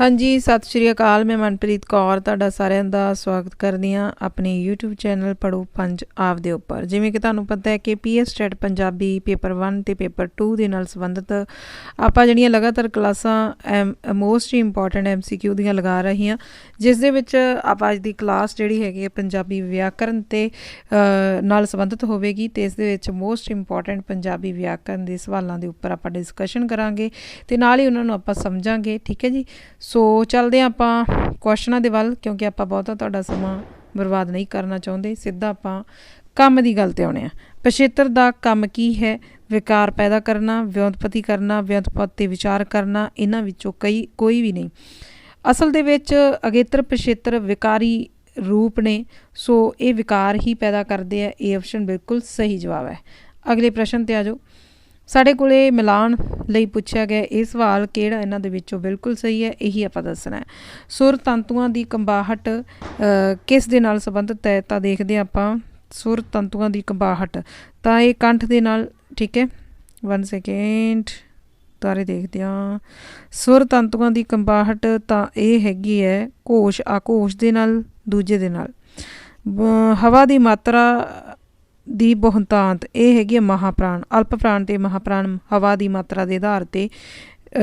ਹਾਂਜੀ, ਸਤਿ ਸ਼੍ਰੀ ਅਕਾਲ, ਮੈਂ ਮਨਪ੍ਰੀਤ ਕੌਰ, ਤੁਹਾਡਾ ਸਾਰਿਆਂ ਦਾ ਸਵਾਗਤ ਕਰਦੀ ਹਾਂ ਆਪਣੇ YouTube ਚੈਨਲ ਪੜੋ ਪੰਜ ਆਪ ਦੇ ਉੱਪਰ। ਜਿਵੇਂ ਕਿ ਤੁਹਾਨੂੰ ਪਤਾ ਹੈ ਕਿ ਪੀਐਸ ਸਟੇਟ ਪੰਜਾਬੀ ਪੇਪਰ 1 ਤੇ ਪੇਪਰ 2 ਦੇ ਨਾਲ ਸੰਬੰਧਿਤ ਆਪਾਂ ਜਿਹੜੀਆਂ ਲਗਾਤਾਰ ਕਲਾਸਾਂ ਮੋਸਟ ਇੰਪੋਰਟੈਂਟ ਐਮਸੀਕਿਊ ਦੀਆਂ ਲਗਾ ਰਹੀ ਹਾਂ ਜਿਸ ਦੇ ਵਿੱਚ ਆਪਾਂ ਅੱਜ ਦੀ ਕਲਾਸ ਜਿਹੜੀ ਹੈਗੀ ਹੈ ਪੰਜਾਬੀ ਵਿਆਕਰਨ ਤੇ ਨਾਲ ਸੰਬੰਧਿਤ ਹੋਵੇਗੀ ਤੇ ਇਸ ਦੇ ਵਿੱਚ ਮੋਸਟ ਇੰਪੋਰਟੈਂਟ ਪੰਜਾਬੀ ਵਿਆਕਰਨ ਦੇ ਸਵਾਲਾਂ ਦੇ ਉੱਪਰ ਆਪਾਂ ਡਿਸਕਸ਼ਨ ਕਰਾਂਗੇ ਤੇ ਨਾਲ ਹੀ ਉਹਨਾਂ ਨੂੰ ਆਪਾਂ ਸਮਝਾਂਗੇ, ਠੀਕ ਹੈ ਜੀ? ਸੋ ਚੱਲਦੇ ਹਾਂ ਆਪਾਂ ਕੁਐਸਚਨਾਂ ਦੇ ਵੱਲ, ਕਿਉਂਕਿ ਆਪਾਂ ਬਹੁਤਾ ਤੁਹਾਡਾ ਸਮਾਂ ਬਰਬਾਦ ਨਹੀਂ ਕਰਨਾ ਚਾਹੁੰਦੇ। ਸਿੱਧਾ ਆਪਾਂ ਕੰਮ ਦੀ ਗੱਲ ਤੇ ਆਉਣੇ ਆ ਪਛੇਤਰ ਦਾ ਕੰਮ ਕੀ ਹੈ? ਵਿਕਾਰ ਪੈਦਾ ਕਰਨਾ, ਵਿਉਂਤਪਤੀ ਕਰਨਾ, ਵਿਉਂਤਪਤ ਤੇ ਵਿਚਾਰ ਕਰਨਾ, ਇਹਨਾਂ ਵਿੱਚੋਂ ਕਈ, ਕੋਈ ਵੀ ਨਹੀਂ। ਅਸਲ ਦੇ ਵਿੱਚ ਅਗੇਤਰ ਪਛੇਤਰ ਵਿਕਾਰੀ ਰੂਪ ਨੇ। ਸੋ ਇਹ ਵਿਕਾਰ ਹੀ ਪੈਦਾ ਕਰਦੇ ਆ। ਇਹ ਆਪਸ਼ਨ ਬਿਲਕੁਲ ਸਹੀ ਜਵਾਬ ਹੈ। ਅਗਲੇ ਪ੍ਰਸ਼ਨ ਤੇ ਆ ਜਾਓ। ਸਾਡੇ ਕੋਲੇ ਮਿਲਾਨ ਲਈ ਪੁੱਛਿਆ ਗਿਆ, ਇਹ ਸਵਾਲ ਕਿਹੜਾ ਇਹਨਾਂ ਦੇ ਵਿੱਚੋਂ ਬਿਲਕੁਲ ਸਹੀ ਹੈ, ਇਹੀ ਆਪਾਂ ਦੱਸਣਾ ਹੈ। ਸੁਰ ਤੰਤੂਆਂ ਦੀ ਕੰਬਾਹਟ ਕਿਸ ਦੇ ਨਾਲ ਸੰਬੰਧਿਤ ਹੈ, ਤਾਂ ਦੇਖਦੇ ਹਾਂ ਆਪਾਂ। ਸੁਰ ਤੰਤੂਆਂ ਦੀ ਕੰਬਾਹਟ, ਤਾਂ ਇਹ ਕੰਠ ਦੇ ਨਾਲ, ਠੀਕ ਹੈ? 1 ਸੈਕਿੰਡ ਤਾਰੇ ਦੇਖਦੇ ਹਾਂ। ਸੁਰ ਤੰਤੂਆਂ ਦੀ ਕੰਬਾਹਟ ਤਾਂ ਇਹ ਹੈਗੀ ਹੈ, ਘੋਸ਼, ਆਕੋਸ਼ ਦੇ ਨਾਲ, ਦੂਜੇ ਦੇ ਨਾਲ। ਹਵਾ ਦੀ ਮਾਤਰਾ ਦੀ ਬਹੁਤਾਂਤ ਇਹ ਹੈਗੀ ਹੈ ਮਹਾਪ੍ਰਾਣ, ਅਲਪ ਪ੍ਰਾਣ ਤੇ ਮਹਾਪ੍ਰਾਣ ਹਵਾ ਦੀ ਮਾਤਰਾ ਦੇ ਆਧਾਰ ਤੇ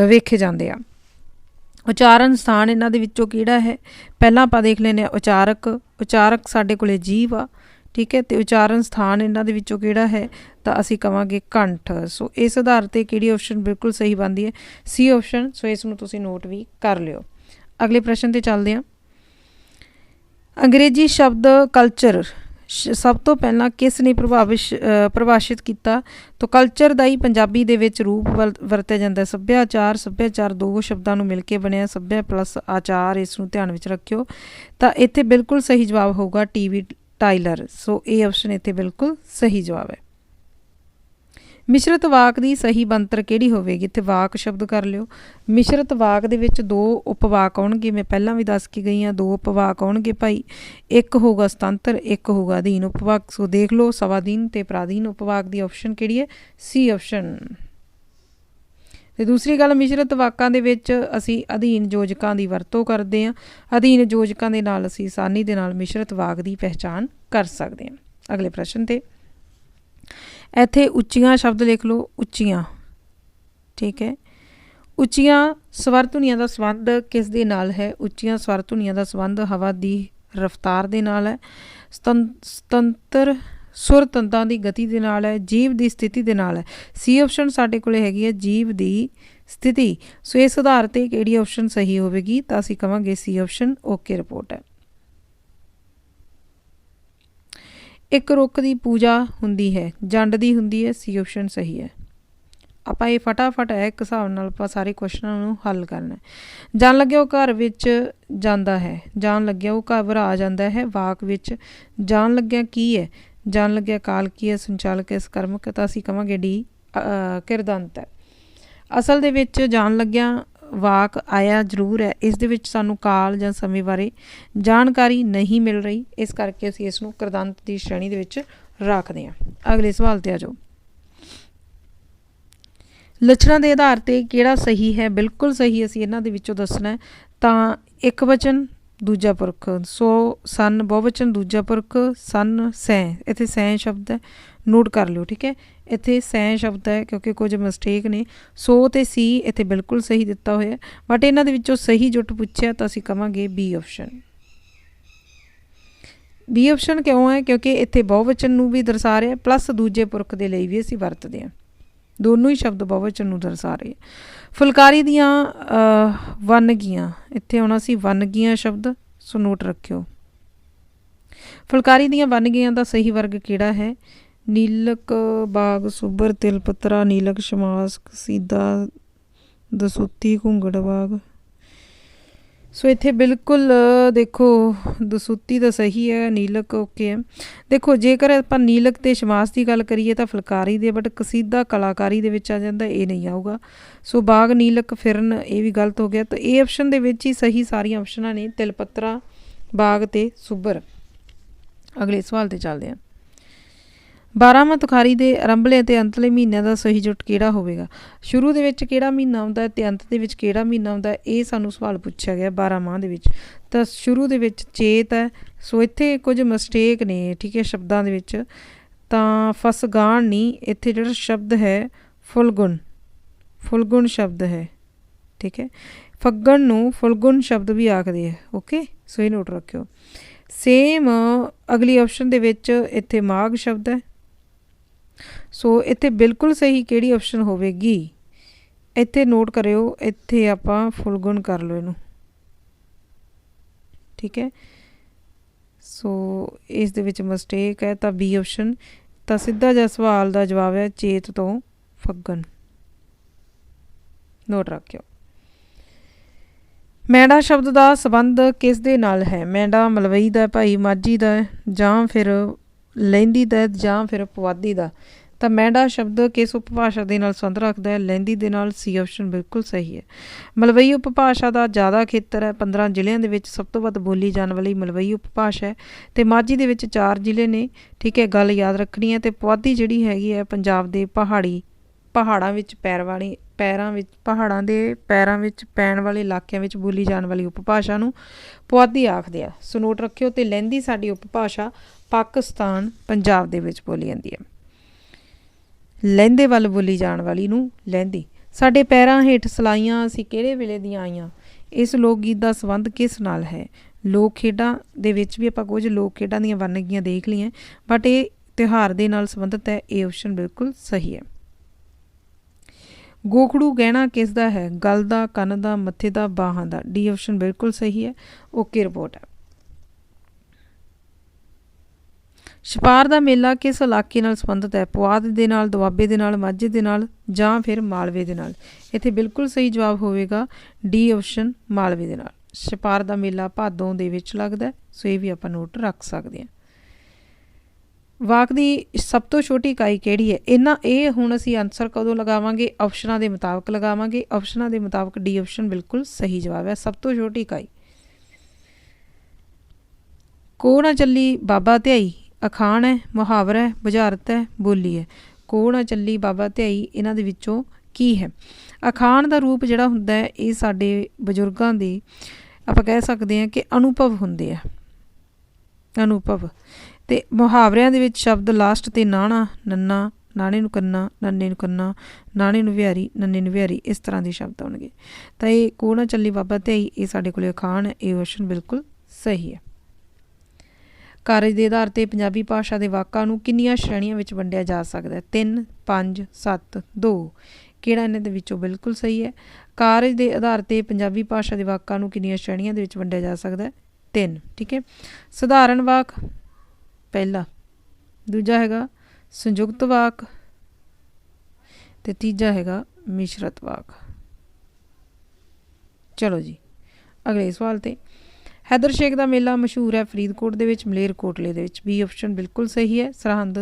ਵੇਖੇ ਜਾਂਦੇ ਆ। ਉਚਾਰਨ ਸਥਾਨ ਇਹਨਾਂ ਦੇ ਵਿੱਚੋਂ ਕਿਹੜਾ ਹੈ? ਪਹਿਲਾਂ ਆਪਾਂ ਦੇਖ ਲੈਨੇ ਆ ਉਚਾਰਕ ਉਚਾਰਕ ਸਾਡੇ ਕੋਲੇ ਜੀਵ ਆ, ਠੀਕ ਹੈ, ਤੇ ਉਚਾਰਨ ਸਥਾਨ ਇਹਨਾਂ ਦੇ ਵਿੱਚੋਂ ਕਿਹੜਾ ਹੈ? ਤਾਂ ਅਸੀਂ ਕਵਾਂਗੇ ਕੰਠ। ਸੋ ਇਸ ਆਧਾਰ ਤੇ ਕਿਹੜੀ ਆਪਸ਼ਨ ਬਿਲਕੁਲ ਸਹੀ ਬਣਦੀ ਹੈ? ਸੀ ਆਪਸ਼ਨ ਸੋ ਇਸ ਨੂੰ ਤੁਸੀਂ ਨੋਟ ਵੀ ਕਰ ਲਿਓ। ਅਗਲੇ ਪ੍ਰਸ਼ਨ ਤੇ ਚੱਲਦੇ ਹਾਂ। ਅੰਗਰੇਜ਼ੀ ਸ਼ਬਦ ਕਲਚਰ ਸਭ ਤੋਂ ਪਹਿਲਾਂ ਕਿਸ ਨੇ ਪ੍ਰਭਾਵਿਤ ਪ੍ਰਭਾਸ਼ਿਤ ਕੀਤਾ? ਤਾਂ ਕਲਚਰ ਦਾ ਹੀ ਪੰਜਾਬੀ ਦੇ ਵਿੱਚ ਰੂਪ ਵਰ- ਵਰਤਿਆ ਜਾਂਦਾ ਹੈ। ਸੱਭਿਆਚਾਰ ਸੱਭਿਆਚਾਰ ਦੋ ਸ਼ਬਦਾਂ ਨੂੰ ਮਿਲ ਕੇ ਬਣਿਆ। ਸੱਭਿਆ ਪਲੱਸ ਆਚਾਰ, ਇਸ ਨੂੰ ਧਿਆਨ ਵਿੱਚ ਰੱਖਿਓ। ਤਾਂ ਇੱਥੇ ਬਿਲਕੁਲ ਸਹੀ ਜਵਾਬ ਹੋਊਗਾ ਟੀਵੀ ਟਾਈਲਰ। ਸੋ ਇਹ ਆਪਸ਼ਨ ਇੱਥੇ ਬਿਲਕੁਲ ਸਹੀ ਜਵਾਬ ਹੈ। ਮਿਸ਼ਰਤ ਵਾਕ ਦੀ ਸਹੀ ਬਣਤਰ ਕਿਹੜੀ ਹੋਵੇਗੀ? ਇੱਥੇ ਵਾਕ ਸ਼ਬਦ ਕਰ ਲਿਓ। ਮਿਸ਼ਰਤ ਵਾਕ ਦੇ ਵਿੱਚ ਦੋ ਉਪਵਾਕ ਆਉਣਗੇ, ਮੈਂ ਪਹਿਲਾਂ ਵੀ ਦੱਸ ਕੇ ਗਈ ਹਾਂ, ਦੋ ਉਪਵਾਕ ਆਉਣਗੇ ਭਾਈ। ਇੱਕ ਹੋਊਗਾ ਸਤੰਤਰ, ਇੱਕ ਹੋਊਗਾ ਅਧੀਨ ਉਪਵਾਕ। ਸੋ ਦੇਖ ਲਓ, ਸਵਾਧੀਨ ਤੇ ਪ੍ਰਾਧੀਨ ਉਪਵਾਕ ਦੀ ਆਪਸ਼ਨ ਕਿਹੜੀ ਹੈ? ਸੀ ਆਪਸ਼ਨ ਤੇ ਦੂਸਰੀ ਗੱਲ, ਮਿਸ਼ਰਤ ਵਾਕਾਂ ਦੇ ਵਿੱਚ ਅਸੀਂ ਅਧੀਨ ਯੋਜਕਾਂ ਦੀ ਵਰਤੋਂ ਕਰਦੇ ਹਾਂ। ਅਧੀਨ ਯੋਜਕਾਂ ਦੇ ਨਾਲ ਅਸੀਂ ਆਸਾਨੀ ਦੇ ਨਾਲ ਮਿਸ਼ਰਤ ਵਾਕ ਦੀ ਪਹਿਚਾਣ ਕਰ ਸਕਦੇ ਹਾਂ। ਅਗਲੇ ਪ੍ਰਸ਼ਨ ਤੇ ਇੱਥੇ ਉੱਚੀਆਂ ਸ਼ਬਦ ਲਿਖ ਲਓ, ਉੱਚੀਆਂ। ਠੀਕ ਹੈ? ਉੱਚੀਆਂ ਸਵਰ ਧੁਨੀਆਂ ਦਾ ਸੰਬੰਧ ਕਿਸ ਦੇ ਨਾਲ ਹੈ? ਉੱਚੀਆਂ ਸਵਰ ਧੁਨੀਆਂ ਦਾ ਸੰਬੰਧ ਹਵਾ ਦੀ ਰਫ਼ਤਾਰ ਦੇ ਨਾਲ ਹੈ। ਸਤੰ- ਸੁਤੰਤਰ ਸੁਰ ਤੰਤਾਂ ਦੀ ਗਤੀ ਦੇ ਨਾਲ ਹੈ। ਜੀਵ ਦੀ ਸਥਿਤੀ ਦੇ ਨਾਲ ਹੈ। ਸੀ ਆਪਸ਼ਨ ਸਾਡੇ ਕੋਲੇ ਹੈਗੀ ਹੈ ਜੀਵ ਦੀ ਸਥਿਤੀ। ਸੋ ਇਸ ਆਧਾਰ ਤੇ ਕਿਹੜੀ ਆਪਸ਼ਨ ਸਹੀ ਹੋਵੇਗੀ ਤਾਂ ਅਸੀਂ ਕਵਾਂਗੇ ਸੀ ਆਪਸ਼ਨ ਓਕੇ ਰਿਪੋਰਟ ਹੈ। ਇੱਕ ਰੁੱਖ ਦੀ ਪੂਜਾ ਹੁੰਦੀ ਹੈ, ਜੰਡ ਦੀ ਹੁੰਦੀ ਹੈ, ਸੀ ਆਪਸ਼ਨ ਸਹੀ ਹੈ। ਆਪਾਂ ਇਹ ਫਟਾਫਟ ਹੈ ਇੱਕ ਹਿਸਾਬ ਨਾਲ ਆਪਾਂ ਸਾਰੇ ਕੁਐਸਚਨਾਂ ਨੂੰ ਹੱਲ ਕਰਨਾ ਜਾਣ ਲੱਗਿਆ ਉਹ ਘਰ ਵਿੱਚ ਜਾਂਦਾ ਹੈ, ਜਾਣ ਲੱਗਿਆ ਉਹ ਘਬਰਾ ਜਾਂਦਾ ਹੈ, ਵਾਕ ਵਿੱਚ ਜਾਣ ਲੱਗਿਆ ਕੀ ਹੈ, ਜਾਣ ਲੱਗਿਆ ਕਾਲ ਕੀ ਹੈ, ਸੰਚਾਲਕ ਇਸ ਕਰਮਕ ਤਾਂ ਅਸੀਂ ਕਵਾਂਗੇ ਡੀ ਕਿਰਦੰਤ ਹੈ। ਅਸਲ ਦੇ ਵਿੱਚ ਜਾਣ ਲੱਗਿਆ ਵਾਕ ਆਇਆ ਜ਼ਰੂਰ ਹੈ। ਇਸ ਦੇ ਵਿੱਚ ਸਾਨੂੰ ਕਾਲ ਜਾਂ ਸਮੇਂ ਬਾਰੇ ਜਾਣਕਾਰੀ ਨਹੀਂ ਮਿਲ ਰਹੀ। ਇਸ ਕਰਕੇ ਅਸੀਂ ਇਸ ਨੂੰ ਕਿਰਦੰਤ ਦੀ ਸ਼੍ਰੇਣੀ ਦੇ ਵਿੱਚ ਰੱਖਦੇ ਹਾਂ। ਅਗਲੇ ਸਵਾਲ ਤੇ ਆ ਜਾਓ। ਲੱਛਣਾਂ ਦੇ ਆਧਾਰ ਤੇ ਕਿਹੜਾ ਸਹੀ ਹੈ? ਬਿਲਕੁਲ ਸਹੀ ਅਸੀਂ ਇਹਨਾਂ ਦੇ ਵਿੱਚੋਂ ਦੱਸਣਾ ਤਾਂ ਇੱਕ ਵਚਨ ਦੂਜਾ ਪੁਰਖ, ਸੋ ਸਨ, ਬਹੁਵਚਨ ਦੂਜਾ ਪੁਰਖ, ਸਨ, ਸੈ। ਇੱਥੇ ਸੈ ਸ਼ਬਦ ਹੈ, ਨੋਟ ਕਰ ਲਿਓ, ਠੀਕ ਹੈ? ਇੱਥੇ ਸੈ ਸ਼ਬਦ ਹੈ, ਕਿਉਂਕਿ ਕੁਝ ਮਿਸਟੇਕ ਨੇ। ਸੋ ਤੇ ਸੀ ਇੱਥੇ ਬਿਲਕੁਲ ਸਹੀ ਦਿੱਤਾ ਹੋਇਆ ਬਟ ਇਹਨਾਂ ਦੇ ਵਿੱਚੋਂ ਸਹੀ ਜੁੱਟ ਪੁੱਛਿਆ ਤਾਂ ਅਸੀਂ ਕਵਾਂਗੇ ਬੀ ਆਪਸ਼ਨ ਬੀ ਆਪਸ਼ਨ ਕਿਉਂ ਹੈ? ਕਿਉਂਕਿ ਇੱਥੇ ਬਹੁਵਚਨ ਨੂੰ ਵੀ ਦਰਸਾ ਰਿਹਾ ਪਲੱਸ ਦੂਜੇ ਪੁਰਖ ਦੇ ਲਈ ਵੀ ਅਸੀਂ ਵਰਤਦੇ ਹਾਂ। ਦੋਨੋਂ ਹੀ ਸ਼ਬਦ ਬਹੁਵਚਨ ਨੂੰ ਦਰਸਾ ਰਹੇ ਫੁਲਕਾਰੀ ਦੀਆਂ ਵੰਨਗੀਆਂ ਇੱਥੇ ਆਉਣਾ ਸੀ ਵੰਨਗੀਆਂ ਸ਼ਬਦ, ਸੋ ਨੋਟ ਰੱਖਿਓ। ਫੁਲਕਾਰੀ ਦੀਆਂ ਵੰਨਗੀਆਂ ਦਾ ਸਹੀ ਵਰਗ ਕਿਹੜਾ ਹੈ? ਨੀਲਕ ਬਾਗ ਸੁਬਰ ਤਿਲਪਤਰਾ ਨੀਲਕ ਸ਼ਮਾਸ ਕਸੀਦਾ ਦਸੂਤੀ ਘੁੰਗੜ ਬਾਗ। ਸੋ ਇੱਥੇ ਬਿਲਕੁਲ ਦੇਖੋ, ਦਸੂਤੀ ਤਾਂ ਸਹੀ ਹੈ, ਨੀਲਕ ਓਕੇ ਹੈ। ਦੇਖੋ, ਜੇਕਰ ਆਪਾਂ ਨੀਲਕ ਤੇ ਸ਼ਮਾਸ ਦੀ ਗੱਲ ਕਰੀਏ ਤਾਂ ਫੁਲਕਾਰੀ ਦੇ ਬਟ ਕਸੀਦਾ ਕਲਾਕਾਰੀ ਦੇ ਵਿੱਚ ਆ ਜਾਂਦਾ, ਇਹ ਨਹੀਂ ਆਊਗਾ। ਸੋ ਬਾਗ, ਨੀਲਕ, ਫਿਰਨ, ਇਹ ਵੀ ਗਲਤ ਹੋ ਗਿਆ। ਤਾਂ ਇਹ ਆਪਸ਼ਨ ਦੇ ਵਿੱਚ ਹੀ ਸਹੀ ਸਾਰੀਆਂ ਆਪਸ਼ਨਾਂ ਨੇ ਤਿਲਪਤਰਾ ਬਾਗ ਤੇ ਸੁਬਰ। ਅਗਲੇ ਸਵਾਲ ਤੇ ਚੱਲਦੇ ਹਾਂ। 12ਵਾਂ ਤੁਖਾਰੀ ਦੇ ਆਰੰਭਲੇ ਅਤੇ ਅੰਤਲੇ ਮਹੀਨਿਆਂ ਦਾ ਸਹੀ ਜੁਟ ਕਿਹੜਾ ਹੋਵੇਗਾ? ਸ਼ੁਰੂ ਦੇ ਵਿੱਚ ਕਿਹੜਾ ਮਹੀਨਾ ਆਉਂਦਾ ਹੈ ਤੇ ਅੰਤ ਦੇ ਵਿੱਚ ਕਿਹੜਾ ਮਹੀਨਾ ਆਉਂਦਾ ਹੈ? ਇਹ ਸਾਨੂੰ ਸਵਾਲ ਪੁੱਛਿਆ ਗਿਆ 12 ਮਾਹ ਦੇ ਵਿੱਚ। ਤਾਂ ਸ਼ੁਰੂ ਦੇ ਵਿੱਚ ਚੇਤ ਹੈ। ਸੋ ਇੱਥੇ ਕੁਝ ਮਿਸਟੇਕ ਨੇ, ਠੀਕ ਹੈ, ਸ਼ਬਦਾਂ ਦੇ ਵਿੱਚ। ਤਾਂ ਫਸਗਾਣ ਨਹੀਂ ਇੱਥੇ ਜਿਹੜਾ ਸ਼ਬਦ ਹੈ, ਫੁਲਗੁਣ। ਫੁਲਗੁਣ ਸ਼ਬਦ ਹੈ, ਠੀਕ ਹੈ। ਫੱਗਣ ਨੂੰ ਫੁਲਗੁਣ ਸ਼ਬਦ ਵੀ ਆਖਦੇ ਆ ਓਕੇ ਸੋ ਇਹ ਨੋਟ ਰੱਖਿਓ। ਸੇਮ ਅਗਲੀ ਆਪਸ਼ਨ ਦੇ ਵਿੱਚ ਇੱਥੇ ਮਾਗ ਸ਼ਬਦ ਹੈ। ਸੋ ਇੱਥੇ ਬਿਲਕੁਲ ਸਹੀ ਕਿਹੜੀ ਆਪਸ਼ਨ ਹੋਵੇਗੀ? ਇੱਥੇ ਨੋਟ ਕਰਿਓ, ਇੱਥੇ ਆਪਾਂ ਫੁੱਲਗੁਣ ਕਰ ਲਓ ਇਹਨੂੰ। ਠੀਕ ਹੈ? ਸੋ ਇਸ ਦੇ ਵਿੱਚ ਮਿਸਟੇਕ ਹੈ, ਤਾਂ ਬੀ ਆਪਸ਼ਨ ਤਾਂ ਸਿੱਧਾ ਜਿਹਾ ਸਵਾਲ ਦਾ ਜਵਾਬ ਹੈ ਚੇਤ ਤੋਂ ਫੱਗਣ। ਨੋਟ ਰੱਖਿਓ। ਮੈਂਡਾ ਸ਼ਬਦ ਦਾ ਸਬੰਧ ਕਿਸ ਦੇ ਨਾਲ ਹੈ? ਮੈਂਡਾ ਮਲਵਈ ਦਾ ਭਾਈ ਮਾਝੀ ਦਾ ਜਾਂ ਫਿਰ ਲਹਿੰਦੀ ਦਾ ਜਾਂ ਫਿਰ ਪਵਾਦੀ ਦਾ। ਤਾਂ ਮੈਂਡਾ ਸ਼ਬਦ ਕਿਸ ਉਪਭਾਸ਼ਾ ਦੇ ਨਾਲ ਸੰਬੰਧ ਰੱਖਦਾ ਹੈ? ਲਹਿੰਦੀ ਦੇ ਨਾਲ ਸੀ ਆਪਸ਼ਨ ਬਿਲਕੁਲ ਸਹੀ ਹੈ। ਮਲਵਈ ਉਪਭਾਸ਼ਾ ਦਾ ਜ਼ਿਆਦਾ ਖੇਤਰ ਹੈ। 15 ਜ਼ਿਲ੍ਹਿਆਂ ਦੇ ਵਿੱਚ ਸਭ ਤੋਂ ਵੱਧ ਬੋਲੀ ਜਾਣ ਵਾਲੀ ਮਲਵਈ ਉਪਭਾਸ਼ਾ ਹੈ ਤੇ ਮਾਝੀ ਦੇ ਵਿੱਚ 4 ਜ਼ਿਲ੍ਹੇ ਨੇ। ਠੀਕ ਹੈ, ਗੱਲ ਯਾਦ ਰੱਖਣੀ ਹੈ ਤੇ ਪੁਆਧੀ ਜਿਹੜੀ ਹੈਗੀ ਹੈ ਪੰਜਾਬ ਦੇ ਪਹਾੜੀ, ਪਹਾੜਾਂ ਵਿੱਚ ਪੈਰ ਵਾਲੀ ਪੈਰਾਂ ਵਿੱਚ, ਪਹਾੜਾਂ ਦੇ ਪੈਰਾਂ ਵਿੱਚ ਪੈਣ ਵਾਲੇ ਇਲਾਕਿਆਂ ਵਿੱਚ ਬੋਲੀ ਜਾਣ ਵਾਲੀ ਉਪਭਾਸ਼ਾ ਨੂੰ ਪੁਆਧੀ ਆਖਦੇ ਆ। ਸੋ ਨੋਟ ਰੱਖਿਓ ਤੇ ਲਹਿੰਦੀ ਸਾਡੀ ਉਪਭਾਸ਼ਾ ਪਾਕਿਸਤਾਨ, ਪੰਜਾਬ ਦੇ ਵਿੱਚ ਬੋਲੀ ਜਾਂਦੀ ਹੈ। ਲਹਿੰਦੇ ਵੱਲ ਬੋਲੀ ਜਾਣ ਵਾਲੀ ਨੂੰ ਲਹਿੰਦੀ। ਸਾਡੇ ਪੈਰਾਂ ਹੇਠ ਸਲਾਈਆਂ ਅਸੀਂ ਕਿਹੜੇ ਵੇਲੇ ਦੀਆਂ ਆਈਆਂ? ਇਸ ਲੋਕ ਗੀਤ ਦਾ ਸੰਬੰਧ ਕਿਸ ਨਾਲ ਹੈ? ਲੋਕ ਖੇਡਾਂ ਦੇ ਵਿੱਚ ਵੀ ਆਪਾਂ ਕੁਝ ਲੋਕ ਖੇਡਾਂ ਦੀਆਂ ਵੰਨਗੀਆਂ ਦੇਖ ਲਈਆਂ ਬਟ ਇਹ ਤਿਉਹਾਰ ਦੇ ਨਾਲ ਸੰਬੰਧਿਤ ਹੈ, ਇਹ ਆਪਸ਼ਨ ਬਿਲਕੁਲ ਸਹੀ ਹੈ। ਗੋਖੜੂ ਗਹਿਣਾ ਕਿਸ ਦਾ ਹੈ? ਗਲ ਦਾ, ਕੰਨ ਦਾ, ਮੱਥੇ ਦਾ, ਬਾਹਾਂ ਦਾ। ਡੀ ਆਪਸ਼ਨ ਬਿਲਕੁਲ ਸਹੀ ਹੈ। ਓਕੇ ਰਿਪੋਰਟ ਹੈ। ਛਪਾਰ ਦਾ ਮੇਲਾ ਕਿਸ ਇਲਾਕੇ ਨਾਲ ਸੰਬੰਧਿਤ ਹੈ? ਪੁਆਧ ਦੇ ਨਾਲ, ਦੁਆਬੇ ਦੇ ਨਾਲ, ਮਾਝੇ ਦੇ ਨਾਲ ਜਾਂ ਫਿਰ ਮਾਲਵੇ ਦੇ ਨਾਲ? ਇੱਥੇ ਬਿਲਕੁਲ ਸਹੀ ਜਵਾਬ ਹੋਵੇਗਾ ਡੀ ਆਪਸ਼ਨ ਮਾਲਵੇ ਦੇ ਨਾਲ। ਛਪਾਰ ਦਾ ਮੇਲਾ ਭਾਦੋਂ ਦੇ ਵਿੱਚ ਲੱਗਦਾ ਸੋ ਇਹ ਵੀ ਆਪਾਂ ਨੋਟ ਰੱਖ ਸਕਦੇ ਹਾਂ। ਵਾਕ ਦੀ ਸਭ ਤੋਂ ਛੋਟੀ ਇਕਾਈ ਕਿਹੜੀ ਹੈ? ਇਹਨਾਂ, ਇਹ ਹੁਣ ਅਸੀਂ ਆਨਸਰ ਕਦੋਂ ਲਗਾਵਾਂਗੇ? ਆਪਸ਼ਨਾਂ ਦੇ ਮੁਤਾਬਕ ਲਗਾਵਾਂਗੇ। ਆਪਸ਼ਨਾਂ ਦੇ ਮੁਤਾਬਕ ਡੀ ਆਪਸ਼ਨ ਬਿਲਕੁਲ ਸਹੀ ਜਵਾਬ ਹੈ। ਸਭ ਤੋਂ ਛੋਟੀ ਇਕਾਈ। ਕੋ ਚੱਲੀ ਬਾਬਾ ਧਿਆਈ। ਅਖਾਣ ਹੈ, ਮੁਹਾਵਰਾ ਹੈ, ਬੁਝਾਰਤ ਹੈ, ਬੋਲੀ ਹੈ। ਕੋ ਨਾ ਚੱਲੀ ਬਾਬਾ ਧਿਆਈ, ਇਹਨਾਂ ਦੇ ਵਿੱਚੋਂ ਕੀ ਹੈ? ਅਖਾਣ ਦਾ ਰੂਪ ਜਿਹੜਾ ਹੁੰਦਾ ਹੈ, ਇਹ ਸਾਡੇ ਬਜ਼ੁਰਗਾਂ ਦੇ ਆਪਾਂ ਕਹਿ ਸਕਦੇ ਹਾਂ ਕਿ ਅਨੁਭਵ ਹੁੰਦੇ ਆ। ਅਨੁਭਵ। ਤੇ ਮੁਹਾਵਰਿਆਂ ਦੇ ਵਿੱਚ ਸ਼ਬਦ ਲਾਸਟ ਤੇ ਨਾਣਾ, ਨੰਨਾ, ਨਾਣੇ ਨੂੰ ਕੰਨਾ, ਨੰਨੇ ਨੂੰ ਕੰਨਾ, ਨਾਣੇ ਨੂੰ ਵਿਹਾਰੀ, ਨੰਨੇ ਨੂੰ ਵਿਹਾਰੀ, ਇਸ ਤਰ੍ਹਾਂ ਦੇ ਸ਼ਬਦ ਆਉਣਗੇ। ਤਾਂ ਇਹ ਕੋਣਾ ਚੱਲੀ ਬਾਬਾ ਤੇ ਇਹ ਸਾਡੇ ਕੋਲੇ ਅਖਾਣ ਹੈ, ਇਹ ਕੁਐਸਚਨ ਬਿਲਕੁਲ ਸਹੀ ਹੈ। ਕਾਰਜ ਦੇ ਆਧਾਰ ਤੇ ਪੰਜਾਬੀ ਭਾਸ਼ਾ ਦੇ ਵਾਕਾਂ ਨੂੰ ਕਿੰਨੀਆਂ ਸ਼੍ਰੇਣੀਆਂ ਵਿੱਚ ਵੰਡਿਆ ਜਾ ਸਕਦਾ ਹੈ? 3 5 7 2 ਕਿਹੜਾ ਇਹਨਾਂ ਦੇ ਵਿੱਚੋਂ ਬਿਲਕੁਲ ਸਹੀ ਹੈ? ਕਾਰਜ ਦੇ ਆਧਾਰ ਤੇ ਪੰਜਾਬੀ ਭਾਸ਼ਾ ਦੇ ਵਾਕਾਂ ਨੂੰ ਕਿੰਨੀਆਂ ਸ਼੍ਰੇਣੀਆਂ ਦੇ ਵਿੱਚ ਵੰਡਿਆ ਜਾ ਸਕਦਾ ਹੈ? 3 ਠੀਕ ਹੈ? ਸਧਾਰਨ ਵਾਕ, ਪਹਿਲਾ। ਦੂਜਾ ਹੈਗਾ ਸੰਯੁਕਤ ਵਾਕ ਤੇ ਤੀਜਾ ਹੈਗਾ ਮਿਸ਼ਰਤ ਵਾਕ। ਚਲੋ ਜੀ, ਅਗਲੇ ਸਵਾਲ ਤੇ ਹੈਦਰ ਸ਼ੇਖ ਦਾ ਮੇਲਾ ਮਸ਼ਹੂਰ ਹੈ ਫਰੀਦਕੋਟ ਦੇ ਵਿੱਚ ਮਲੇਰਕੋਟਲੇ ਦੇ ਵਿੱਚ। ਬੀ ਆਪਸ਼ਨ ਬਿਲਕੁਲ ਸਹੀ ਹੈ, ਸਰਹੰਦ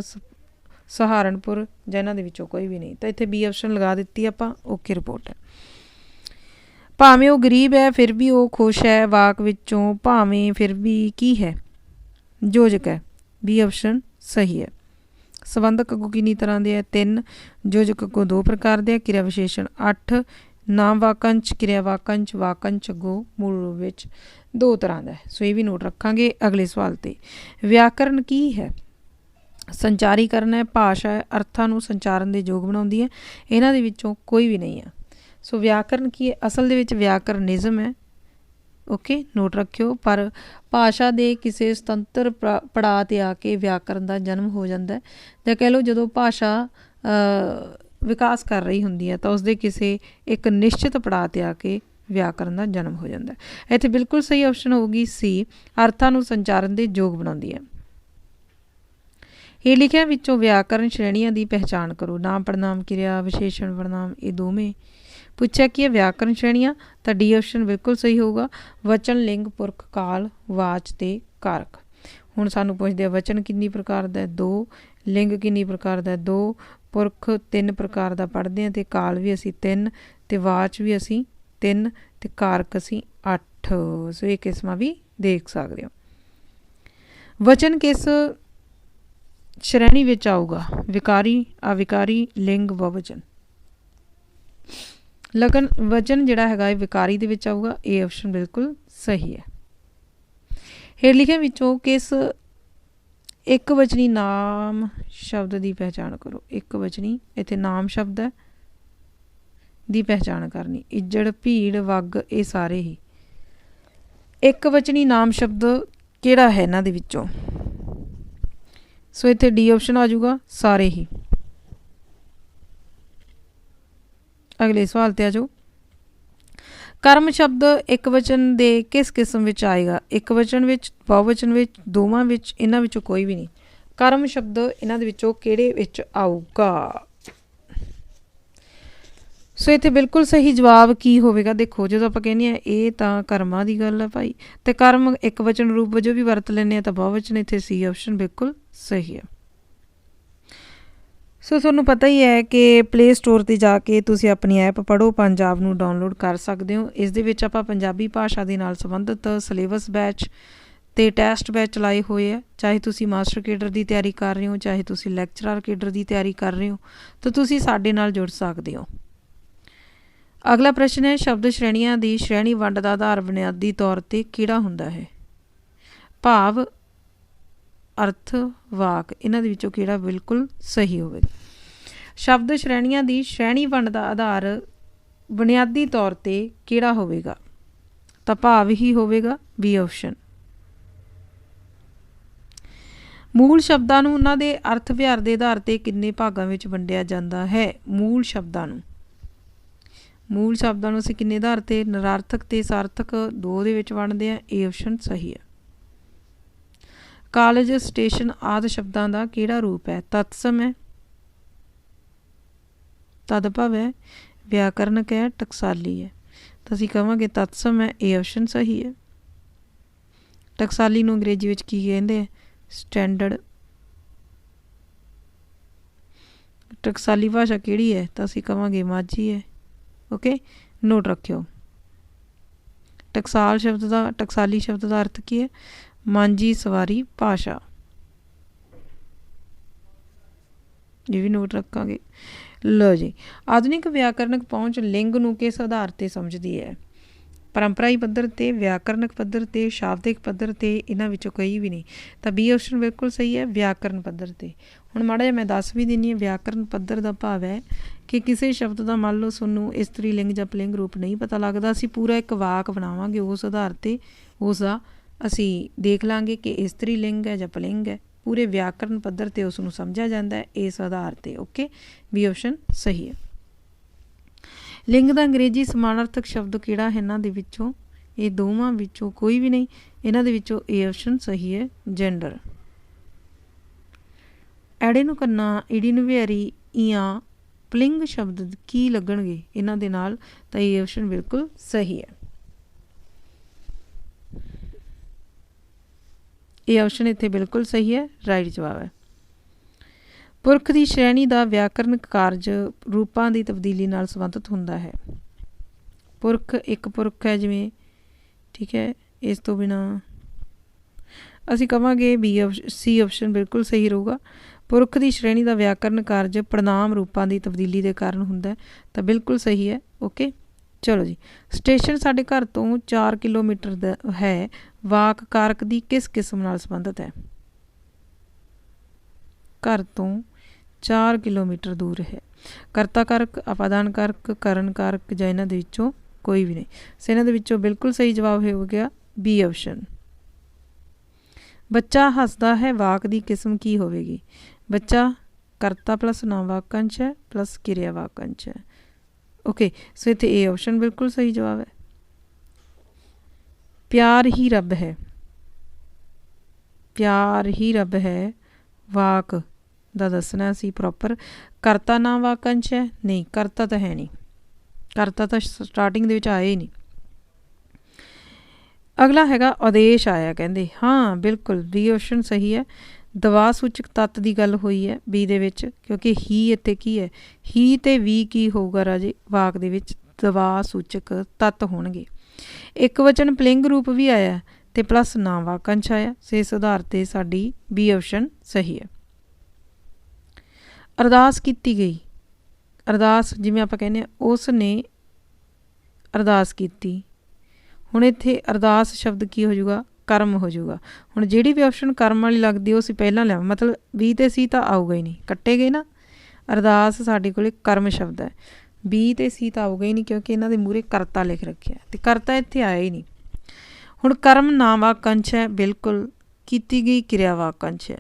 ਸਹਾਰਨਪੁਰ ਜਾਂ ਇਹਨਾਂ ਦੇ ਵਿੱਚੋਂ ਕੋਈ ਵੀ ਨਹੀਂ। ਤਾਂ ਇੱਥੇ ਬੀ ਆਪਸ਼ਨ ਲਗਾ ਦਿੱਤੀ ਆਪਾਂ ਓਕੇ ਰਿਪੋਰਟ ਹੈ। ਭਾਵੇਂ ਉਹ ਗਰੀਬ ਹੈ, ਫਿਰ ਵੀ ਉਹ ਖੁਸ਼ ਹੈ, ਵਾਕ ਵਿੱਚੋਂ ਭਾਵੇਂ ਫਿਰ ਵੀ ਕੀ ਹੈ? ਜੋਜਕ ਹੈ ਬੀ ਆਪਸ਼ਨ ਸਹੀ ਹੈ। ਸੰਬੰਧਕ ਅੱਗੋਂ ਕਿੰਨੀ ਤਰ੍ਹਾਂ ਦੇ ਹੈ? ਤਿੰਨ ਜੋਜਕ ਅੱਗੋਂ ਦੋ ਪ੍ਰਕਾਰ ਦੇ ਹੈ, ਕਿਰਿਆ ਵਿਸ਼ੇਸ਼ਣ 8 ਨਾਮ ਵਾਕੰਸ਼, ਕਿਰਿਆ ਵਾਕੰਸ਼ ਵਾਕੰਚ ਅੱਗੋਂ ਮੂਲ ਰੂਪ ਵਿੱਚ ਦੋ ਤਰ੍ਹਾਂ ਦਾ ਹੈ। ਸੋ ਇਹ ਵੀ ਨੋਟ ਰੱਖਾਂਗੇ ਅਗਲੇ ਸਵਾਲ ਤੇ। ਵਿਆਕਰਨ ਕੀ ਹੈ? ਸੰਚਾਰੀਕਰਨ ਹੈ, ਭਾਸ਼ਾ ਹੈ, ਅਰਥਾਂ ਨੂੰ ਸੰਚਾਰਨ ਦੇ ਯੋਗ ਬਣਾਉਂਦੀ ਹੈ। ਇਹਨਾਂ ਦੇ ਵਿੱਚੋਂ ਕੋਈ ਵੀ ਨਹੀਂ ਹੈ। ਸੋ ਵਿਆਕਰਨ ਕੀ ਹੈ? ਅਸਲ ਦੇ ਵਿੱਚ ਵਿਆਕਰਨਿਜ਼ਮ ਹੈ। ਓਕੇ ਨੋਟ ਰੱਖਿਓ। ਪਰ ਭਾਸ਼ਾ ਦੇ ਕਿਸੇ ਸੁਤੰਤਰ ਪੜਾਅ ਤੇ ਆ ਕੇ ਵਿਆਕਰਨ ਦਾ ਜਨਮ ਹੋ ਜਾਂਦਾ ਹੈ। ਜਾਂ ਕਹਿ ਲਓ ਜਦੋਂ ਭਾਸ਼ਾ ਵਿਕਾਸ ਕਰ ਰਹੀ ਹੁੰਦੀ ਹੈ, ਤਾਂ ਉਸ ਦੇ ਕਿਸੇ ਇੱਕ ਨਿਸ਼ਚਿਤ ਪੜਾਅ ਤੇ ਆ ਕੇ ਵਿਆਕਰਨ ਦਾ ਜਨਮ ਹੋ ਜਾਂਦਾ ਹੈ। ਇੱਥੇ ਬਿਲਕੁਲ ਸਹੀ ਆਪਸ਼ਨ ਹੋਊਗੀ ਸੀ ਅਰਥਾਂ ਨੂੰ ਸੰਚਾਰਨ ਦੇ ਯੋਗ ਬਣਾਉਂਦੀ ਹੈ। ਇਹ ਲਿਖਿਆ ਵਿੱਚੋਂ ਵਿਆਕਰਨ ਸ਼੍ਰੇਣੀਆਂ ਦੀ ਪਹਿਚਾਣ ਕਰੋ। ਨਾਮ ਪੜਨਾਮ ਕਿਰਿਆ, ਵਿਸ਼ੇਸ਼ਣ ਪੜਨਾਮ ਇਹ ਦੋਵੇਂ। ਪੁੱਛਿਆ ਕਿ ਇਹ ਵਿਆਕਰਨ ਸ਼੍ਰੇਣੀਆਂ। ਤਾਂ ਡੀ ਆਪਸ਼ਨ ਬਿਲਕੁਲ ਸਹੀ ਹੋਊਗਾ। ਵਚਨ, ਲਿੰਗ, ਪੁਰਖ, ਕਾਲ, ਵਾਚ ਤੇ ਕਾਰਕ। ਹੁਣ ਸਾਨੂੰ ਪੁੱਛਦੇ ਆ, ਵਚਨ ਕਿੰਨੀ ਪ੍ਰਕਾਰ ਦਾ ਹੈ? ਦੋ। ਲਿੰਗ ਕਿੰਨੀ ਪ੍ਰਕਾਰ ਦਾ ਹੈ? ਦੋ। ਪੁਰਖ ਤਿੰਨ ਪ੍ਰਕਾਰ ਦਾ ਪੜ੍ਹਦੇ ਆ ਤੇ ਕਾਲ ਵੀ ਅਸੀਂ ਤਿੰਨ ਤੇ ਵਾਚ ਵੀ ਅਸੀਂ ਤਿੰਨ ਤੇ ਕਾਰਕ ਅਸੀਂ 8 ਸੋ ਇਹ ਕਿਸਮਾਂ ਵੀ ਦੇਖ ਸਕਦੇ ਹੋ। ਵਚਨ ਕਿਸ ਸ਼੍ਰੇਣੀ ਵਿੱਚ ਆਊਗਾ? ਵਿਕਾਰੀ, ਅਵਿਕਾਰੀ, ਲਿੰਗ ਬਹੁਵਚਨ ਲਗਨ, ਵਚਨ ਜਿਹੜਾ ਹੈਗਾ ਇਹ ਵਿਕਾਰੀ ਦੇ ਵਿੱਚ ਆਊਗਾ। ਇਹ ਆਪਸ਼ਨ ਬਿਲਕੁਲ ਸਹੀ ਹੈ। ਹੇਠ ਲਿਖੇ ਵਿੱਚੋਂ ਕਿਸ ਇੱਕ ਵਚਨੀ ਨਾਮ ਸ਼ਬਦ ਦੀ ਪਹਿਚਾਣ ਕਰੋ। ਇੱਕ ਵਚਨੀ ਇੱਥੇ ਨਾਮ ਸ਼ਬਦ ਹੈ। ਦੀ ਪਹਿਚਾਣ ਕਰਨੀ। ਇੱਜੜ, ਭੀੜ, ਵਗ, ਇਹ ਸਾਰੇ ਹੀ। ਇੱਕ ਵਚਨੀ ਨਾਮ ਸ਼ਬਦ ਕਿਹੜਾ ਹੈ ਇਹਨਾਂ ਦੇ ਵਿੱਚੋਂ? ਸੋ ਇੱਥੇ ਡੀ ਆਪਸ਼ਨ ਆ ਜਾਊਗਾ, ਸਾਰੇ ਹੀ। ਅਗਲੇ ਸਵਾਲ ਤੇ ਆ ਜਾਓ। ਕਰਮ ਸ਼ਬਦ ਇੱਕ ਵਚਨ ਦੇ ਕਿਸ ਕਿਸਮ ਵਿੱਚ ਆਏਗਾ? ਇੱਕ ਵਚਨ ਵਿੱਚ ਬਹੁਵਚਨ ਵਿੱਚ, ਦੋਵਾਂ ਵਿੱਚ, ਇਹਨਾਂ ਵਿੱਚੋਂ ਕੋਈ ਵੀ ਨਹੀਂ। ਕਰਮ ਸ਼ਬਦ ਇਹਨਾਂ ਦੇ ਵਿੱਚੋਂ ਕਿਹੜੇ ਵਿੱਚ ਆਊਗਾ? ਸੋ ਇੱਥੇ ਬਿਲਕੁਲ ਸਹੀ ਜਵਾਬ ਕੀ ਹੋਵੇਗਾ? ਦੇਖੋ, ਜਦੋਂ ਆਪਾਂ ਕਹਿੰਦੇ ਆ ਇਹ ਤਾਂ ਕਰਮਾਂ ਦੀ ਗੱਲ ਹੈ ਭਾਈ, ਤੇ ਕਰਮ ਇੱਕ ਵਚਨ ਰੂਪ ਵਜੋਂ ਵੀ ਵਰਤ ਲੈਂਦੇ ਆ, ਤਾਂ ਬਹੁਵਚਨ ਇੱਥੇ ਸੀ ਆਪਸ਼ਨ ਬਿਲਕੁਲ ਸਹੀ ਹੈ ਸੋ ਤੁਹਾਨੂੰ ਪਤਾ ਹੀ ਹੈ ਕਿ ਪਲੇ ਸਟੋਰ ਤੇ ਜਾ ਕੇ ਤੁਸੀਂ ਆਪਣੀ ਐਪ ਪੜੋ ਪੰਜਾਬ ਨੂੰ ਡਾਊਨਲੋਡ ਕਰ ਸਕਦੇ ਹੋ। ਇਸ ਦੇ ਵਿੱਚ ਆਪਾਂ ਪੰਜਾਬੀ ਭਾਸ਼ਾ ਦੇ ਨਾਲ ਸੰਬੰਧਿਤ ਸਿਲੇਬਸ ਬੈਚ ਤੇ ਟੈਸਟ ਬੈਚ ਚਲਾਏ ਹੋਏ ਆ। ਚਾਹੇ ਤੁਸੀਂ ਮਾਸਟਰ ਕੇਡਰ ਦੀ ਤਿਆਰੀ ਕਰ ਰਹੇ ਹੋ, ਚਾਹੇ ਤੁਸੀਂ ਲੈਕਚਰਰ ਕੇਡਰ ਦੀ ਤਿਆਰੀ ਕਰ ਰਹੇ ਹੋ, ਤਾਂ ਤੁਸੀਂ ਸਾਡੇ ਨਾਲ ਜੁੜ ਸਕਦੇ ਹੋ। ਅਗਲਾ ਪ੍ਰਸ਼ਨ ਹੈ, ਸ਼ਬਦ ਸ਼੍ਰੇਣੀਆਂ ਦੀ ਸ਼੍ਰੇਣੀ ਵੰਡ ਦਾ ਆਧਾਰ ਬੁਨਿਆਦੀ ਤੌਰ ਤੇ ਕਿਹੜਾ ਹੁੰਦਾ ਹੈ? ਭਾਵ, ਅਰਥ, ਵਾਕ, ਇਹਨਾਂ ਦੇ ਵਿੱਚੋਂ ਕਿਹੜਾ ਬਿਲਕੁਲ ਸਹੀ ਹੋਵੇਗਾ ਸ਼ਬਦ ਸ਼੍ਰੇਣੀਆਂ ਦੀ ਸ਼੍ਰੇਣੀ ਵੰਡ ਦਾ ਆਧਾਰ ਬੁਨਿਆਦੀ ਤੌਰ ਤੇ ਕਿਹੜਾ ਹੋਵੇਗਾ? ਤਾਂ ਭਾਵ ਹੀ ਹੋਵੇਗਾ ਬੀ ਆਪਸ਼ਨ ਮੂਲ ਸ਼ਬਦਾਂ ਨੂੰ ਉਹਨਾਂ ਦੇ ਅਰਥ ਵਿਹਾਰ ਦੇ ਆਧਾਰ ਤੇ ਕਿੰਨੇ ਭਾਗਾਂ ਵਿੱਚ ਵੰਡਿਆ ਜਾਂਦਾ ਹੈ? ਮੂਲ ਸ਼ਬਦਾਂ ਨੂੰ। ਮੂਲ ਸ਼ਬਦਾਂ ਨੂੰ ਅਸੀਂ ਕਿੰਨੇ ਆਧਾਰ ਤੇ ਨਿਰਾਰਥਕ ਤੇ ਸਾਰਥਕ ਦੋ ਦੇ ਵਿੱਚ ਵੰਡਦੇ ਆ ਇਹ ਆਪਸ਼ਨ ਸਹੀ ਹੈ। ਕਾਲਜ ਸਟੇਸ਼ਨ ਆਦਿ ਸ਼ਬਦਾਂ ਦਾ ਕਿਹੜਾ ਰੂਪ ਹੈ? ਤਤਸਮ ਹੈ, ਤਦਭਵ ਹੈ, ਵਿਆਕਰਨਕ ਹੈ, ਟਕਸਾਲੀ ਹੈ। ਤਾਂ ਅਸੀਂ ਕਹਾਂਗੇ ਤਤਸਮ ਹੈ, ਇਹ ਆਪਸ਼ਨ ਸਹੀ ਹੈ। ਟਕਸਾਲੀ ਨੂੰ ਅੰਗਰੇਜ਼ੀ ਵਿੱਚ ਕੀ ਕਹਿੰਦੇ ਆ? ਸਟੈਂਡਰਡ। ਟਕਸਾਲੀ ਭਾਸ਼ਾ ਕਿਹੜੀ ਹੈ? ਤਾਂ ਅਸੀਂ ਕਹਾਂਗੇ ਮਾਝੀ ਹੈ। ਓਕੇ ਨੋਟ ਰੱਖਿਓ। ਟਕਸਾਲ ਸ਼ਬਦ ਦਾ, ਟਕਸਾਲੀ ਸ਼ਬਦ ਦਾ ਅਰਥ ਕੀ ਹੈ? ਮਾਂਜੀ ਸਵਾਰੀ ਭਾਸ਼ਾ। ਇਹ ਵੀ ਨੋਟ ਰੱਖਾਂਗੇ। ਲੋ ਜੀ, ਆਧੁਨਿਕ ਵਿਆਕਰਨਕ ਪਹੁੰਚ ਲਿੰਗ ਨੂੰ ਕਿਸ ਆਧਾਰ ਤੇ ਸਮਝਦੀ ਹੈ? ਪਰੰਪਰਾਈ ਪੱਧਰ ਤੇ, ਵਿਆਕਰਨਕ ਪੱਧਰ ਤੇ, ਸ਼ਾਬਦਿਕ ਪੱਧਰ ਤੇ, ਇਹਨਾਂ ਵਿੱਚੋਂ ਕੋਈ ਵੀ ਨਹੀਂ। ਤਾਂ ਬੀ ਆਪਸ਼ਨ ਬਿਲਕੁਲ ਸਹੀ ਹੈ, ਵਿਆਕਰਨ ਪੱਧਰ ਤੇ। ਹੁਣ ਮਾੜਾ ਜਿਹਾ ਮੈਂ ਦੱਸ ਵੀ ਦਿੰਨੀ ਹਾਂ, ਵਿਆਕਰਨ ਪੱਧਰ ਦਾ ਭਾਵ ਹੈ ਕਿ ਕਿਸੇ ਸ਼ਬਦ ਦਾ ਮੰਨ ਲਓ ਤੁਹਾਨੂੰ ਇਸਤਰੀ ਲਿੰਗ ਜਾਂ ਪਲਿੰਗ ਰੂਪ ਨਹੀਂ ਪਤਾ ਲੱਗਦਾ, ਅਸੀਂ ਪੂਰਾ ਇੱਕ ਵਾਕ ਬਣਾਵਾਂਗੇ, ਉਸ ਆਧਾਰ ਤੇ ਉਸ ਦਾ ਅਸੀਂ ਦੇਖ ਲਾਂਗੇ ਕਿ ਇਸਤਰੀ ਲਿੰਗ ਹੈ ਜਾਂ ਪਲਿੰਗ ਹੈ। ਪੂਰੇ ਵਿਆਕਰਨ ਪੱਧਰ ਤੇ ਉਸ ਨੂੰ ਸਮਝਿਆ ਜਾਂਦਾ ਹੈ, ਇਸ ਆਧਾਰ ਤੇ, ਓਕੇ? ਬੀ ਆਪਸ਼ਨ ਸਹੀ ਹੈ। ਲਿੰਗ ਦਾ ਅੰਗਰੇਜ਼ੀ ਸਮਾਨਾਰਥਕ ਸ਼ਬਦ ਕਿਹੜਾ ਹੈ? ਇਹਨਾਂ ਦੇ ਵਿੱਚੋਂ, ਇਹ ਦੋਵਾਂ ਵਿੱਚੋਂ ਕੋਈ ਵੀ ਨਹੀਂ, ਇਹਨਾਂ ਦੇ ਵਿੱਚੋਂ ਇਹ ਆਪਸ਼ਨ ਸਹੀ ਹੈ ਜੈਂਡਰ ਐੜੇ ਨੂੰ ਕੰਨਾ ਈੜੀ ਨੂੰ ਵਿਹਾਰੀ ਈਆਂ ਪਲਿੰਗ ਸ਼ਬਦ ਕੀ ਲੱਗਣਗੇ? ਇਹਨਾਂ ਦੇ ਨਾਲ ਤਾਂ ਇਹ ਆਪਸ਼ਨ ਬਿਲਕੁਲ ਸਹੀ ਹੈ। ਇਹ ਆਪਸ਼ਨ ਇੱਥੇ ਬਿਲਕੁਲ ਸਹੀ ਹੈ ਰਾਈਟ ਜਵਾਬ ਹੈ। ਪੁਰਖ ਦੀ ਸ਼੍ਰੇਣੀ ਦਾ ਵਿਆਕਰਨਕ ਕਾਰਜ ਰੂਪਾਂ ਦੀ ਤਬਦੀਲੀ ਨਾਲ ਸੰਬੰਧਿਤ ਹੁੰਦਾ ਹੈ। ਪੁਰਖ ਇੱਕ ਪੁਰਖ ਹੈ ਜਿਵੇਂ, ਠੀਕ ਹੈ, ਇਸ ਤੋਂ ਬਿਨਾ ਅਸੀਂ ਕਵਾਂਗੇ ਬੀ ਸੀ ਆਪਸ਼ਨ ਬਿਲਕੁਲ ਸਹੀ ਰਹੂਗਾ। ਪੁਰਖ ਦੀ ਸ਼੍ਰੇਣੀ ਦਾ ਵਿਆਕਰਨ ਕਾਰਜ ਪ੍ਰਣਾਮ ਰੂਪਾਂ ਦੀ ਤਬਦੀਲੀ ਦੇ ਕਾਰਨ ਹੁੰਦਾ ਹੈ। ਤਾਂ ਬਿਲਕੁਲ ਸਹੀ ਹੈ। ਓਕੇ? ਚਲੋ ਜੀ। ਸਟੇਸ਼ਨ ਸਾਡੇ ਘਰ ਤੋਂ 4 ਕਿਲੋਮੀਟਰ ਦਾ ਹੈ। ਵਾਕ ਕਾਰਕ ਦੀ ਕਿਸ ਕਿਸਮ ਨਾਲ ਸੰਬੰਧਿਤ ਹੈ? ਘਰ ਤੋਂ 4 ਕਿਲੋਮੀਟਰ ਦੂਰ ਹੈ। ਕਰਤਾ ਕਾਰਕ, ਅਪਾਦਾਨ ਕਾਰਕ, ਕਰਨ ਕਾਰਕ ਜਾਂ ਇਹਨਾਂ ਦੇ ਵਿੱਚੋਂ ਕੋਈ ਵੀ ਨਹੀਂ। ਸੋ ਇਹਨਾਂ ਦੇ ਵਿੱਚੋਂ ਬਿਲਕੁਲ ਸਹੀ ਜਵਾਬ ਹੋ ਗਿਆ ਬੀ ਆਪਸ਼ਨ ਬੱਚਾ ਹੱਸਦਾ ਹੈ, ਵਾਕ ਦੀ ਕਿਸਮ ਕੀ ਹੋਵੇਗੀ? ਬੱਚਾ ਕਰਤਾ ਪਲਸ ਨਾਮ ਵਾਕੰਸ਼ ਹੈ ਪਲਸ ਕਿਰਿਆ ਵਾਕੰਸ਼ ਹੈ। ਓਕੇ ਸੋ ਇੱਥੇ ਇਹ ਆਪਸ਼ਨ ਬਿਲਕੁਲ ਸਹੀ ਜਵਾਬ ਹੈ। ਪਿਆਰ ਹੀ ਰੱਬ ਹੈ। ਪਿਆਰ ਹੀ ਰੱਬ ਹੈ, ਵਾਕ ਦਾ ਦੱਸਣਾ ਸੀ ਪ੍ਰੋਪਰ ਕਰਤਾ ਨਾਮ ਵਾਕੰਸ਼ ਹੈ, ਨਹੀਂ, ਕਰਤਾ ਤਾਂ ਹੈ ਨਹੀਂ। ਕਰਤਾ ਤਾਂ ਸਟਾਰਟਿੰਗ ਦੇ ਵਿੱਚ ਆਇਆ ਹੀ ਨਹੀਂ। ਅਗਲਾ ਹੈਗਾ ਆਦੇਸ਼ ਆਇਆ ਕਹਿੰਦੇ, ਹਾਂ, ਬਿਲਕੁਲ ਬੀ ਆਪਸ਼ਨ ਸਹੀ ਹੈ। ਦਵਾ ਸੂਚਕ ਤੱਤ ਦੀ ਗੱਲ ਹੋਈ ਹੈ ਬੀ ਦੇ ਵਿੱਚ, ਕਿਉਂਕਿ ਹੀ ਇੱਥੇ ਕੀ ਹੈ? ਹੀ ਤੇ ਵੀ ਕੀ ਹੋਊਗਾ ਰਾਜੇ? ਵਾਕ ਦੇ ਵਿੱਚ ਦਵਾ ਸੂਚਕ ਤੱਤ ਹੋਣਗੇ। ਇੱਕ ਵਚਨ ਪਲਿੰਗ ਰੂਪ ਵੀ ਆਇਆ ਤੇ ਪਲੱਸ ਨਾਮ ਵਾਕੰਸ਼ ਆਇਆ, ਸੇ ਸੁਧਾਰ ਤੇ ਸਾਡੀ ਬੀ ਆਪਸ਼ਨ ਸਹੀ ਹੈ। ਅਰਦਾਸ ਕੀਤੀ ਗਈ। ਅਰਦਾਸ ਜਿਵੇਂ ਆਪਾਂ ਕਹਿੰਦੇ ਆ ਉਸ ਨੇ ਅਰਦਾਸ ਕੀਤੀ। ਹੁਣ ਇੱਥੇ ਅਰਦਾਸ ਸ਼ਬਦ ਕੀ ਹੋ ਜਾਊਗਾ? ਕਰਮ ਹੋ ਜਾਊਗਾ। ਹੁਣ ਜਿਹੜੀ ਵੀ ਆਪਸ਼ਨ ਕਰਮ ਵਾਲੀ ਲੱਗਦੀ ਉਹ ਅਸੀਂ ਪਹਿਲਾਂ ਲਿਆ ਮਤਲਬ ਵੀ ਤੇ ਸੀ ਤਾਂ ਆਊਗਾ ਹੀ ਨਹੀਂ। ਕੱਟੇ ਗਏ ਨਾ। ਅਰਦਾਸ ਸਾਡੇ ਕੋਲੇ ਕਰਮ ਸ਼ਬਦ ਹੈ। ਵੀ ਤੇ ਸੀ ਤਾਂ ਆਊਗਾ ਹੀ ਨਹੀਂ ਕਿਉਂਕਿ ਇਹਨਾਂ ਦੇ ਮੂਰੇ ਕਰਤਾ ਲਿਖ ਰੱਖਿਆ ਤੇ ਕਰਤਾ ਇੱਥੇ ਆਇਆ ਹੀ ਨਹੀਂ। ਹੁਣ ਕਰਮ ਨਾਮ ਵਾਕੰਸ਼ ਹੈ। ਬਿਲਕੁਲ ਕੀਤੀ ਗਈ ਕਿਰਿਆ ਵਾਕੰਸ਼ ਹੈ।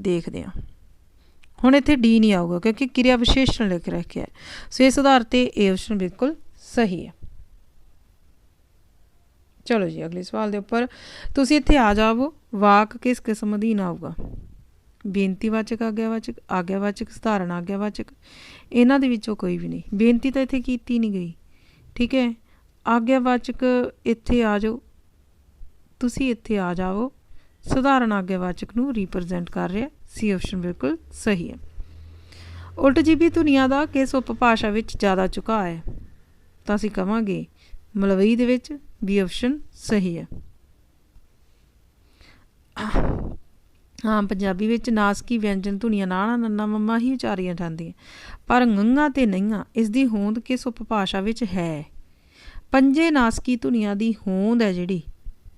ਦੇਖਦੇ ਹਾਂ। ਹੁਣ ਇੱਥੇ ਡੀ ਨਹੀਂ ਆਊਗਾ ਕਿਉਂਕਿ ਕਿਰਿਆ ਵਿਸ਼ੇਸ਼ਣ ਲਿਖ ਰੱਖਿਆ ਸੋ ਇਸ ਆਧਾਰ ਤੇ ਇਹ ਆਪਸ਼ਨ ਬਿਲਕੁਲ ਸਹੀ ਹੈ। ਚਲੋ ਜੀ, ਅਗਲੇ ਸਵਾਲ ਦੇ ਉੱਪਰ। ਤੁਸੀਂ ਇੱਥੇ ਆ ਜਾਵੋ। ਵਾਕ ਕਿਸ ਕਿਸਮ ਅਧੀਨ ਆਊਗਾ ਬੇਨਤੀਵਾਚਕ, ਆਗਿਆਵਾਚਕ ਆਗਿਆਵਾਚਕ, ਸਧਾਰਨ, ਆਗਿਆਵਾਚਕ। ਇਹਨਾਂ ਦੇ ਵਿੱਚੋਂ ਕੋਈ ਵੀ ਨਹੀਂ। ਬੇਨਤੀ ਤਾਂ ਇੱਥੇ ਕੀਤੀ ਨਹੀਂ ਗਈ। ਠੀਕ ਹੈ? ਆਗਿਆਵਾਚਕ ਇੱਥੇ ਆ ਜਾਓ। ਤੁਸੀਂ ਇੱਥੇ ਆ ਜਾਵੋ। ਸਧਾਰਨ ਆਗਿਆਵਾਚਕ ਨੂੰ ਰਿਪਰੈਜ਼ੈਂਟ ਕਰ ਰਿਹਾ। ਸੀ ਆਪਸ਼ਨ ਬਿਲਕੁਲ ਸਹੀ ਹੈ। ਉਲਟ ਜੀਬੀ ਦੁਨੀਆ ਦਾ ਕਿਸ ਉਪਭਾਸ਼ਾ ਵਿੱਚ ਜ਼ਿਆਦਾ ਝੁਕਾਅ ਹੈ? ਤਾਂ ਅਸੀਂ ਕਵਾਂਗੇ ਮਲਵਈ ਦੇ ਵਿੱਚ ਬੀ ਆਪਸ਼ਨ ਸਹੀ ਹੈ। ਹਾਂ, ਪੰਜਾਬੀ ਵਿੱਚ ਨਾਸਕੀ ਵਿਅੰਜਨ ਧੁਨੀਆਂ ਨਾਣਾ ਨੰਨਾ ਮੰਮਾ ਹੀ ਉਚਾਰੀਆਂ ਜਾਂਦੀਆਂ। ਪਰ ਗੰਗਾ ਤੇ ਨਈਆਂ ਇਸ ਦੀ ਹੋਂਦ ਕਿਸ ਉਪਭਾਸ਼ਾ ਵਿੱਚ ਹੈ? ਪੰਜੇ ਨਾਸਕੀ ਧੁਨੀਆਂ ਦੀ ਹੋਂਦ ਹੈ ਜਿਹੜੀ,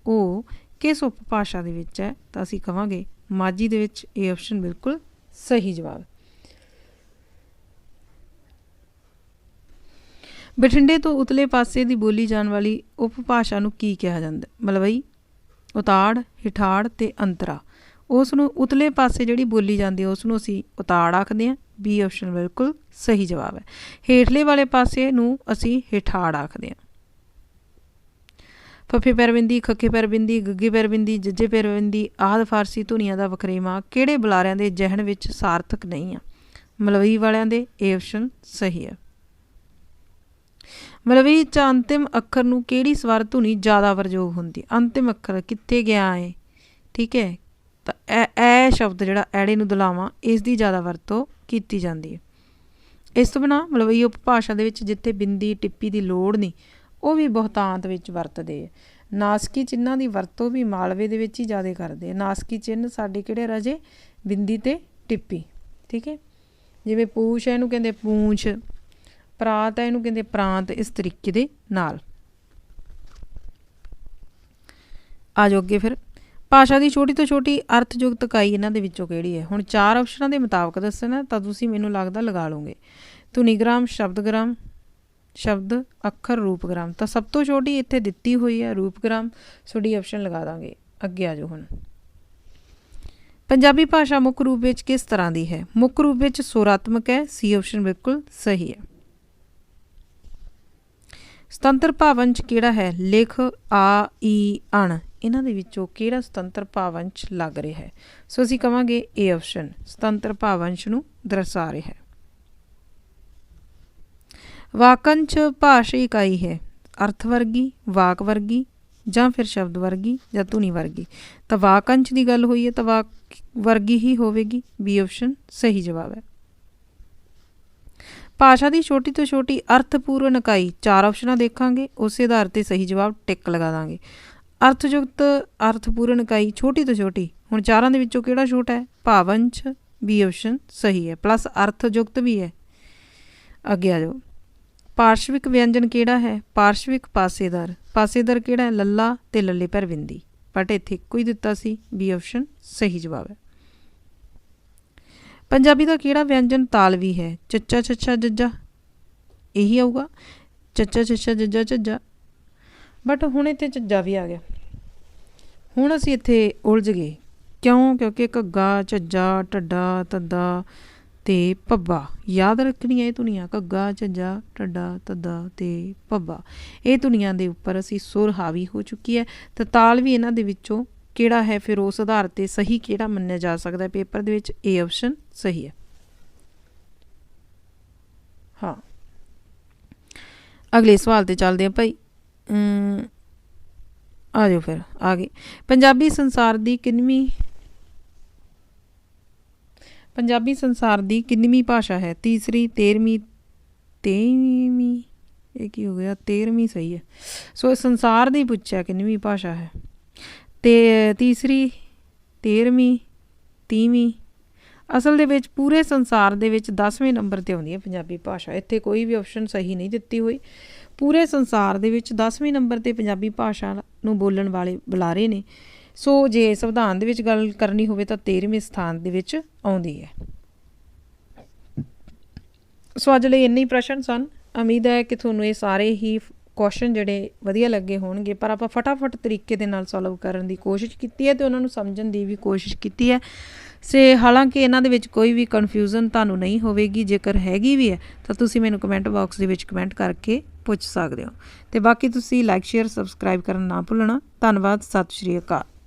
ਉਹ ਕਿਸ ਉਪਭਾਸ਼ਾ ਦੇ ਵਿੱਚ ਹੈ? ਤਾਂ ਅਸੀਂ ਕਵਾਂਗੇ ਮਾਝੀ ਦੇ ਵਿੱਚ ਇਹ ਆਪਸ਼ਨ ਬਿਲਕੁਲ ਸਹੀ ਜਵਾਬ। ਬਠਿੰਡੇ ਤੋਂ ਉਤਲੇ ਪਾਸੇ ਦੀ ਬੋਲੀ ਜਾਣ ਵਾਲੀ ਉਪਭਾਸ਼ਾ ਨੂੰ ਕੀ ਕਿਹਾ ਜਾਂਦਾ ਮਲਵਈ ਉਤਾੜ, ਹਿਠਾੜ ਤੇ ਅੰਤਰਾ। ਉਸ ਨੂੰ ਉਤਲੇ ਪਾਸੇ ਜਿਹੜੀ ਬੋਲੀ ਜਾਂਦੀ ਹੈ, ਉਸ ਨੂੰ ਅਸੀਂ ਉਤਾੜ ਆਖਦੇ ਹਾਂ। ਬੀ ਆਪਸ਼ਨ ਬਿਲਕੁਲ ਸਹੀ ਜਵਾਬ ਹੈ। ਹੇਠਲੇ ਵਾਲੇ ਪਾਸੇ ਨੂੰ ਅਸੀਂ ਹਿਠਾੜ ਆਖਦੇ ਹਾਂ। ਫੱਫੇ ਪੈਰਵਿੰਦੀ, ਖੱਖੇ ਪੈਰਬਿੰਦੀ ਗੱਗੇ ਪੈਰਬਿੰਦੀ ਜੱਜੇ ਪੈਰਵਿੰਦੀ, ਆਦ ਫਾਰਸੀ ਧੁਨੀਆਂ ਦਾ ਵਖਰੇਵਾ ਕਿਹੜੇ ਬੁਲਾਰਿਆਂ ਦੇ ਜਹਨ ਵਿੱਚ ਸਾਰਥਕ ਨਹੀਂ ਆ? ਮਲਵਈ ਵਾਲਿਆਂ ਦੇ ਇਹ ਆਪਸ਼ਨ ਸਹੀ ਹੈ। ਮਲਵਈ ਚ ਅੰਤਿਮ ਅੱਖਰ ਨੂੰ ਕਿਹੜੀ ਸਵਰ ਧੁਨੀ ਜ਼ਿਆਦਾ ਵਰਜੋਗ ਹੁੰਦੀ ਅੰਤਿਮ ਅੱਖਰ ਕਿੱਥੇ ਗਿਆ ਹੈ ਠੀਕ ਹੈ? ਤਾਂ ਇਹ ਇਹ ਸ਼ਬਦ ਜਿਹੜਾ ਐੜੇ ਨੂੰ ਦੁਲਾਵਾਂ, ਇਸ ਦੀ ਜ਼ਿਆਦਾ ਵਰਤੋਂ ਕੀਤੀ ਜਾਂਦੀ ਹੈ। ਇਸ ਤੋਂ ਬਿਨਾ ਮਲਵਈ ਉਪਭਾਸ਼ਾ ਦੇ ਵਿੱਚ ਜਿੱਥੇ ਬਿੰਦੀ, ਟਿੱਪੀ ਦੀ ਲੋੜ ਨਹੀਂ, ਉਹ ਵੀ ਬਹੁਤਾਂਤ ਵਿੱਚ ਵਰਤਦੇ ਆ। ਨਾਸਕੀ ਚਿੰਨ੍ਹਾਂ ਦੀ ਵਰਤੋਂ ਵੀ ਮਾਲਵੇ ਦੇ ਵਿੱਚ ਹੀ ਜ਼ਿਆਦਾ ਕਰਦੇ ਆ। ਨਾਸਕੀ ਚਿੰਨ੍ਹ ਸਾਡੇ ਕਿਹੜੇ ਰਾਜੇ? ਬਿੰਦੀ ਤੇ ਟਿੱਪੀ। ਠੀਕ ਹੈ? ਜਿਵੇਂ ਪੂਛ ਹੈ ਇਹਨੂੰ ਕਹਿੰਦੇ ਪੂੰਛ। ਪ੍ਰਾਤ ਹੈ, ਇਹਨੂੰ ਕਹਿੰਦੇ ਪ੍ਰਾਂਤ ਇਸ ਤਰੀਕੇ ਦੇ ਨਾਲ। ਆ ਜਾਓ ਅੱਗੇ ਫਿਰ। ਭਾਸ਼ਾ ਦੀ ਛੋਟੀ ਤੋਂ ਛੋਟੀ ਅਰਥਯੁਕਤ ਇਕਾਈ ਇਹਨਾਂ ਦੇ ਵਿੱਚੋਂ ਕਿਹੜੀ ਹੈ? ਹੁਣ ਚਾਰ ਆਪਸ਼ਨਾਂ ਦੇ ਮੁਤਾਬਕ ਦੱਸਣਾ, ਤਾਂ ਤੁਸੀਂ ਮੈਨੂੰ ਲੱਗਦਾ ਲਗਾ ਲਓਗੇ। ਧੁਨੀਗ੍ਰਾਮ, ਸ਼ਬਦਗ੍ਰਾਮ, ਸ਼ਬਦ, ਅੱਖਰ, ਰੂਪਗ੍ਰਾਮ। ਤਾਂ ਸਭ ਤੋਂ ਛੋਟੀ ਇੱਥੇ ਦਿੱਤੀ ਹੋਈ ਹੈ ਰੂਪਗ੍ਰਾਮ। ਸੋ ਡੀ ਆਪਸ਼ਨ ਲਗਾ ਦਾਂਗੇ। ਅੱਗੇ ਆ ਜਾਓ ਹੁਣ। ਪੰਜਾਬੀ ਭਾਸ਼ਾ ਮੁੱਖ ਰੂਪ ਵਿੱਚ ਕਿਸ ਤਰ੍ਹਾਂ ਦੀ ਹੈ? ਮੁੱਖ ਰੂਪ ਵਿੱਚ ਸੁਰਾਤਮਕ ਹੈ, ਸੀ ਆਪਸ਼ਨ ਬਿਲਕੁਲ ਸਹੀ ਹੈ। ਸੁਤੰਤਰ ਭਾਵੰਚ ਕਿਹੜਾ ਹੈ? ਲਿਖ, ਆ, ਈ, ਅਣ। ਇਹਨਾਂ ਦੇ ਵਿੱਚੋਂ ਕਿਹੜਾ ਸੁਤੰਤਰ ਭਾਵੰਚ ਲੱਗ ਰਿਹਾ ਹੈ? ਸੋ ਅਸੀਂ ਕਵਾਂਗੇ ਏ ਆਪਸ਼ਨ ਸੁਤੰਤਰ ਭਾਵੰਚ ਨੂੰ ਦਰਸਾ ਰਿਹਾ ਹੈ। ਵਾਕੰਚ ਭਾਸ਼ਾ ਇਕਾਈ ਹੈ। ਅਰਥ ਵਰਗੀ, ਵਾਕ ਵਰਗੀ ਜਾਂ ਫਿਰ ਸ਼ਬਦ ਵਰਗੀ ਜਾਂ ਧੁਨੀ ਵਰਗੀ। ਤਾਂ ਵਾਕੰਚ ਦੀ ਗੱਲ ਹੋਈ ਹੈ ਤਾਂ ਵਾਕ ਵਰਗੀ ਹੀ ਹੋਵੇਗੀ। ਬੀ ਆਪਸ਼ਨ ਸਹੀ ਜਵਾਬ ਹੈ। ਭਾਸ਼ਾ ਦੀ ਛੋਟੀ ਤੋਂ ਛੋਟੀ ਅਰਥਪੂਰਨ ਇਕਾਈ ਚਾਰ ਆਪਸ਼ਨਾਂ ਦੇਖਾਂਗੇ, ਉਸੇ ਆਧਾਰ ਤੇ ਸਹੀ ਜਵਾਬ ਟਿਕ ਲਗਾ ਦਾਂਗੇ। ਅਰਥਯੁਕਤ ਅਰਥਪੂਰਨ ਇਕਾਈ ਛੋਟੀ ਤੋਂ ਛੋਟੀ, ਹੁਣ ਚਾਰਾਂ ਦੇ ਵਿੱਚੋਂ ਕਿਹੜਾ ਛੋਟਾ ਹੈ? ਭਾਵੰਚ ਬੀ ਆਪਸ਼ਨ, ਸਹੀ ਹੈ, ਪਲੱਸ ਅਰਥਯੁਕਤ ਵੀ ਹੈ। ਅੱਗੇ ਆ ਜਾਓ। ਪਾਰਸ਼ਵਿਕ ਵਿਅੰਜਨ ਕਿਹੜਾ ਹੈ? ਪਾਰਸ਼ਵਿਕ ਪਾਸੇਦਾਰ ਪਾਸੇਦਾਰ ਕਿਹੜਾ ਹੈ? ਲੱਲਾ ਤੇ ਲੱਲੇ ਪਰ ਬਿੰਦੀ। ਬਟ ਇੱਥੇ ਇੱਕੋ ਹੀ ਦਿੱਤਾ ਸੀ, ਬੀ ਆਪਸ਼ਨ, ਸਹੀ ਜਵਾਬ ਹੈ। ਪੰਜਾਬੀ ਦਾ ਕਿਹੜਾ ਵਿਅੰਜਨ ਤਾਲਵੀ ਹੈ? ਚੱਚਾ ਛੱਛਾ ਜੱਜਾ। ਇਹੀ ਆਊਗਾ। ਚੱਚਾ ਛੱਛਾ ਜੱਜਾ ਝੱਜਾ ਬਟ ਹੁਣ ਇੱਥੇ ਝੱਜਾ ਵੀ ਆ ਗਿਆ। ਹੁਣ ਅਸੀਂ ਇੱਥੇ ਉਲਝ ਗਏ। ਕਿਉਂ? ਕਿਉਂਕਿ ਘੱਗਾ ਝੱਜਾ ਟੱਡਾ ਤੱਦਾ ਤੇ ਪੱਬਾ ਯਾਦ ਰੱਖਣੀ ਹੈ ਇਹ ਧੁਨੀਆਂ। ਘੱਗਾ ਝੱਜਾ ਟੱਡਾ ਤੱਦਾ ਤੇ ਪੱਬਾ ਇਹ ਧੁਨੀਆਂ ਦੇ ਉੱਪਰ ਅਸੀਂ ਸੁਰ ਹਾਵੀ ਹੋ ਚੁੱਕੀ ਹੈ। ਤੇ ਤਾਲ ਵੀ ਇਹਨਾਂ ਦੇ ਵਿੱਚੋਂ ਕਿਹੜਾ ਹੈ, ਫਿਰ ਉਸ ਆਧਾਰ ਤੇ ਸਹੀ ਕਿਹੜਾ ਮੰਨਿਆ ਜਾ ਸਕਦਾ ਹੈ? ਪੇਪਰ ਦੇ ਵਿੱਚ ਏ ਆਪਸ਼ਨ ਸਹੀ ਹੈ। ਹਾਂ। ਅਗਲੇ ਸਵਾਲ ਤੇ ਚੱਲਦੇ ਹਾਂ ਭਾਈ। ਆ ਜਾਓ ਫਿਰ, ਆ ਗਏ। ਪੰਜਾਬੀ ਸੰਸਾਰ ਦੀ ਕਿੰਨਵੀਂ ਪੰਜਾਬੀ ਸੰਸਾਰ ਦੀ ਕਿੰਨਵੀਂ ਭਾਸ਼ਾ ਹੈ? ਤੀਸਰੀ 13ਵੀਂ 23ਵੀਂ ਇਹ ਕੀ ਹੋ ਗਿਆ? 13ਵੀਂ ਸਹੀ ਹੈ। ਸੋ ਸੰਸਾਰ ਦੀ ਪੁੱਛਿਆ ਕਿੰਨਵੀਂ ਭਾਸ਼ਾ ਹੈ? ਤੇ, ਤੀਸਰੀ 13ਵੀਂ 30ਵੀਂ ਅਸਲ ਦੇ ਵਿੱਚ ਪੂਰੇ ਸੰਸਾਰ ਦੇ ਵਿੱਚ 10ਵੇਂ ਨੰਬਰ ਤੇ ਆਉਂਦੀ ਹੈ ਪੰਜਾਬੀ ਭਾਸ਼ਾ। ਇੱਥੇ ਕੋਈ ਵੀ ਆਪਸ਼ਨ ਸਹੀ ਨਹੀਂ ਦਿੱਤੀ ਹੋਈ। ਪੂਰੇ ਸੰਸਾਰ ਦੇ ਵਿੱਚ 10ਵੇਂ ਨੰਬਰ ਤੇ ਪੰਜਾਬੀ ਭਾਸ਼ਾ ਨੂੰ ਬੋਲਣ ਵਾਲੇ ਬੁਲਾਰੇ ਨੇ। ਸੋ ਜੇ ਸੰਵਿਧਾਨ ਦੇ ਵਿੱਚ ਗੱਲ ਕਰਨੀ ਹੋਵੇ ਤਾਂ 13ਵੇਂ ਸਥਾਨ ਦੇ ਵਿੱਚ ਆਉਂਦੀ ਹੈ। ਸੋ ਅੱਜ ਲਈ ਇੰਨੇ ਹੀ ਪ੍ਰਸ਼ਨ ਸਨ। ਉਮੀਦ ਹੈ ਕਿ ਤੁਹਾਨੂੰ ਇਹ ਸਾਰੇ ਹੀ ਕੁਐਸਚਨ ਜਿਹੜੇ ਵਧੀਆ ਲੱਗੇ ਹੋਣਗੇ, ਪਰ ਆਪਾਂ ਫਟਾਫਟ ਤਰੀਕੇ ਦੇ ਨਾਲ ਸੋਲਵ ਕਰਨ ਦੀ ਕੋਸ਼ਿਸ਼ ਕੀਤੀ ਹੈ ਤੇ ਉਹਨਾਂ ਨੂੰ ਸਮਝਣ ਦੀ ਵੀ ਕੋਸ਼ਿਸ਼ ਕੀਤੀ ਹੈ। ਸੇ ਹਾਲਾਂਕਿ ਇਹਨਾਂ ਦੇ ਵਿੱਚ ਕੋਈ ਵੀ ਕਨਫਿਊਜ਼ਨ ਤੁਹਾਨੂੰ ਨਹੀਂ ਹੋਵੇਗੀ, ਜੇਕਰ ਹੈਗੀ ਵੀ ਹੈ, ਤਾਂ ਤੁਸੀਂ ਮੈਨੂੰ ਕਮੈਂਟ ਬਾਕਸ ਦੇ ਵਿੱਚ ਕਮੈਂਟ ਕਰਕੇ ਪੁੱਛ ਸਕਦੇ ਹੋ। ਤੇ ਬਾਕੀ ਤੁਸੀਂ ਲਾਈਕ ਸ਼ੇਅਰ ਸਬਸਕ੍ਰਾਈਬ ਕਰਨਾ ਨਾ ਭੁੱਲਣਾ। ਧੰਨਵਾਦ, ਸਤਿ ਸ਼੍ਰੀ ਅਕਾਲ।